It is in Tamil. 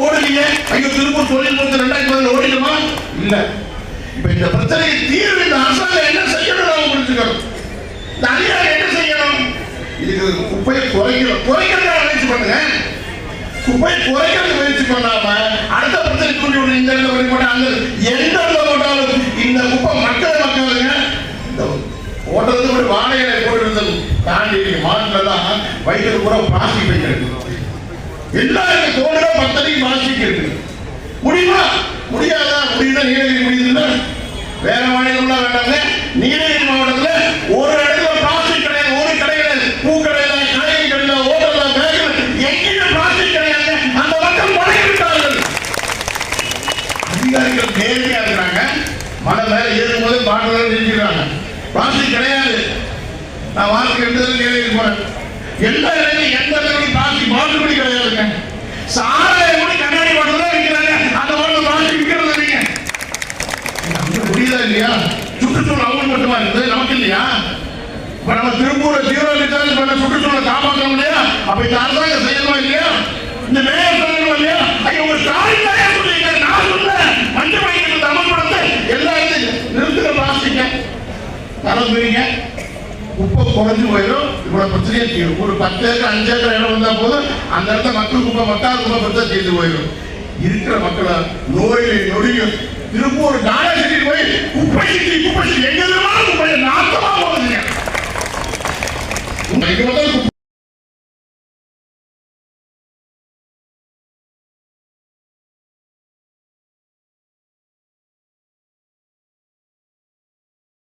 ஓடலையே? ஐயோ திருப்பூர் தொழில் கொடுத்து ரெண்டாயிரத்தி பதினேழு ஓடிடுமா? இல்ல. இப்ப இந்த பிரச்சனையை தீர்வு இந்த அரசாங்கம் என்ன செய்யணும் நாம புரிஞ்சுக்கணும். இந்த அதிகாரம் என்ன செய்யணும்? இதுக்கு குப்பையை குறைக்கணும். குறைக்கிறதா முயற்சி பண்ணுங்க. குப்பை குறைக்கிறது முயற்சி பண்ணாம அடுத்த பிரச்சனை தூண்டி விடுற இந்த இடத்துல பண்ணி போட்டா அந்த எந்த இடத்துல போட்டாலும் இந்த குப்பை மக்கள் மக்களுங்க இந்த ஓட்டுறது ஒரு வாழையில போட்டு தாண்டி மாட்டுலலாம் வயிற்றுல பூரா பிளாஸ்டிக் வைக்கிறது எல்லாருக்கும் தோணுற பத்தனைக்கு பிளாஸ்டிக் இருக்கு முடியுமா? முடியாதா? முடியுதா? நீலகிரி முடியுதுல்ல? வேற மாநிலம்லாம் வேண்டாங்க நீலகிரி மாவட்டத்துல ஒரு இடத்துல பிளாஸ்டிக் கிடையாது ஒரு கடையில பூ கடையில காய்கறி கடையில ஹோட்டல்ல பேக்கரில எங்கேயுமே பிளாஸ்டிக் கிடையாது அந்த மக்கள் முடங்கி அதிகாரிகள் நேர்மையா இருக்கிறாங்க. மழை மேல ஏறும் போது பாட்டில் நிறுத்திடுறாங்க பிளாஸ்டிக் கிடையாது. நான் வாழ்க்கை ரெண்டு நீலகிரி போறேன். எல்லா இடத்துலையும் எந்த இடத்துலையும் பிளாஸ்டிக் பாட்டில் கூட கிடையாதுங்க சாராயம் கூட கண்ணாடி பாட்டில் தான் விற்கிறாங்க அந்த பாட்டில் பிளாஸ்டிக் விற்கிறது இல்லைங்க நமக்கு புரியுதா இல்லையா சுற்றுச்சூழல் அவங்களுக்கு மட்டுமா இருக்குது? நமக்கு இல்லையா இப்ப நம்ம திருப்பூர்ல ஜீரோ லிட்டர் பண்ண சுற்றுச்சூழலை காப்பாற்றணும் இல்லையா? அப்ப இந்த அரசாங்கம் செய்யணுமா இல்லையா? இந்த மேயர் சொல்லணுமா இல்லையா? ஐயா ஒரு ஸ்டாலின் தான் சொல்றீங்க நான் சொல்ல மஞ்சள் மையத்தை அமல்படுத்த எல்லா இடத்தையும் நிறுத்துற பிளாஸ்டிக்க. தரந்துறீங்க குப்பை குறைஞ்சு போயிடும். இவ்வளவு பிரச்சனையே தீரும். ஒரு பத்து ஏக்கர் அஞ்சு ஏக்கர் இடம் வந்தா போதும். அந்த இடத்துல மக்கள் குப்பை மக்கள் குப்பை பிரச்சனை தீர்ந்து போயிடும். இருக்கிற மக்களை நோயில் நொடியும். திருப்பூர் காலேஜ் போய் Pois é, pois é, pois